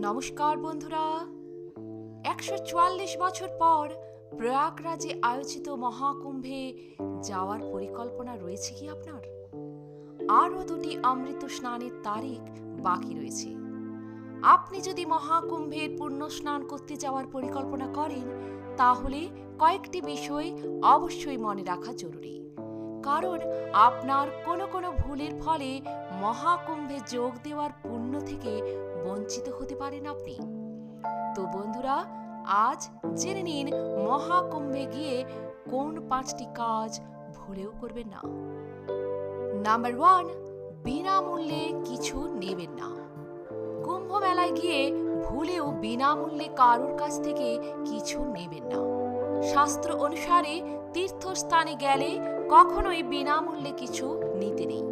নমস্কার বন্ধুরা। একশো চুয়াল্লিশ বছর পর প্রয়াগরাজে আয়োজিত মহাকুম্ভে যাওয়ার পরিকল্পনা রয়েছে কি আপনার? আরও দুটি অমৃত স্নানের তারিখ বাকি রয়েছে। আপনি যদি মহাকুম্ভের পূর্ণ স্নান করতে যাওয়ার পরিকল্পনা করেন, তাহলে কয়েকটি বিষয় অবশ্যই মনে রাখা জরুরি। কারণ আপনার কোনো কোনো ভুলের ফলে মহাকুম্ভে যোগ দেওয়ার পুণ্য থেকে বঞ্চিত হতে পারেন আপনি। তো বন্ধুরা, আজ জেনে নিন মহাকুম্ভে গিয়ে কোন পাঁচটি কাজ ভুলেও করবেন না। নাম্বার ওয়ান, বিনামূল্যে কিছু নেবেন না। কুম্ভ মেলায় গিয়ে ভুলেও বিনামূল্যে কারোর কাছ থেকে কিছু নেবেন না। শাস্ত্র অনুসারে তীর্থস্থানে গেলে কখনোই বিনামূল্যে কিছু নিতে নেই।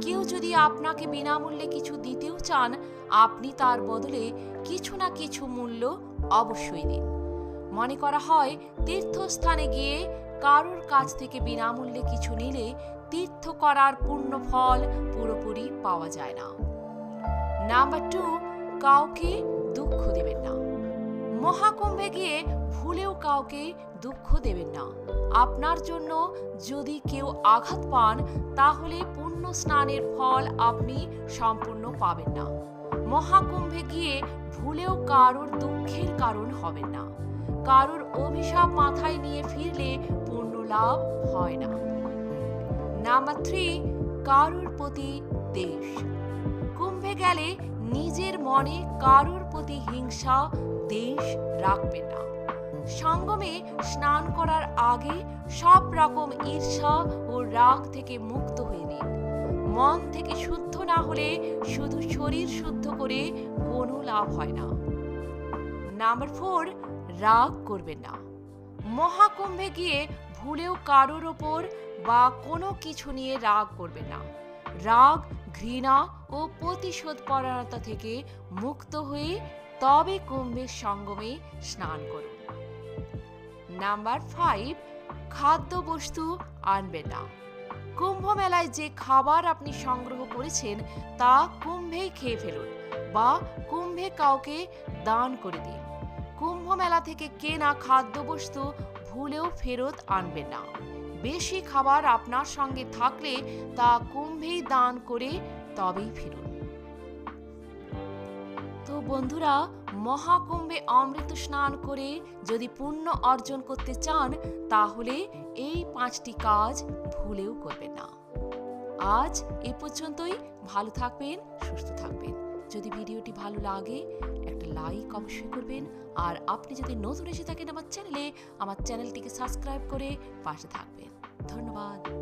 কেউ যদি আপনাকে বিনামূল্যে কিছু দিতেও চান আপনি তার বদলে কিছু না কিছু মূল্য অবশ্যই দিন। মনে করা হয়, তীর্থস্থানে গিয়ে কারোর কাছ থেকে বিনামূল্যে কিছু নিলে তীর্থ করার পূর্ণ ফল পুরোপুরি পাওয়া যায় না। নাম্বার টু কাউকে দুঃখ দেবেন না। মহাকুম্ভে গিয়ে ভুলেও কাউকে দুঃখ দেবেন না। আপনার জন্য যদি কেউ আঘাত পান, তাহলে পুণ্য স্নানের ফল আপনি সম্পূর্ণ পাবেন না। মহাকুম্ভে গিয়ে ভুলেও কারোর দুঃখের কারণ হবেন না। কারোর অভিশাপ মাথায় নিয়ে ফিরলে পূর্ণ লাভ হয় না। নাম্বার থ্রি, কারোর প্রতি দেশ। কুম্ভে গেলে নিজের মনে কারোর প্রতি হিংসা, দেশ রাখবেন না। সঙ্গমে স্নান করার আগে সব রকম ঈর্ষা ও রাগ থেকে মুক্ত হয়ে নিন। মন থেকে শুদ্ধ না হলে শুধু শরীর শুদ্ধ করে কোনো লাভ হয় না। নাম্বার ফোর, রাগ করবেন না। মহাকুম্ভে গিয়ে ভুলেও কারোর ওপর বা কোনো কিছু নিয়ে রাগ করবেন না। রাগ, ঘৃণা ও প্রতিশোধ পরায়ণতা থেকে মুক্ত হয়ে তবে কুম্ভের সঙ্গমে স্নান করুন। নাম্বার ফাইভ খাদ্যবস্তু আনবেন না। কুম্ভ মেলায় যে খাবার আপনি সংগ্রহ করেছেন, তা কুম্ভেই খেয়ে ফেলুন বা কুম্ভে কাউকে দান করে দিন। কুম্ভ মেলা থেকে কেনা খাদ্যবস্তু ভুলেও ফেরত আনবেন না। বেশি খাবার আপনার সঙ্গে থাকলে তা কুম্ভেই দান করে তবেই ফিরুন তো বন্ধুরা মহাকুম্ভে অমৃত স্নান করে যদি পুণ্য অর্জন করতে চান, তাহলে এই পাঁচটি কাজ ভুলেও করবেন না। আজ এ পর্যন্তই। ভালো থাকবেন, সুস্থ থাকবেন। যদি ভিডিওটি ভালো লাগে, একটা লাইক অবশ্যই করবেন। আর আপনি যদি নতুন এসে থাকেন আমার চ্যানেলে, আমার চ্যানেলটিকে সাবস্ক্রাইব করে পাশে থাকবেন। ধন্যবাদ।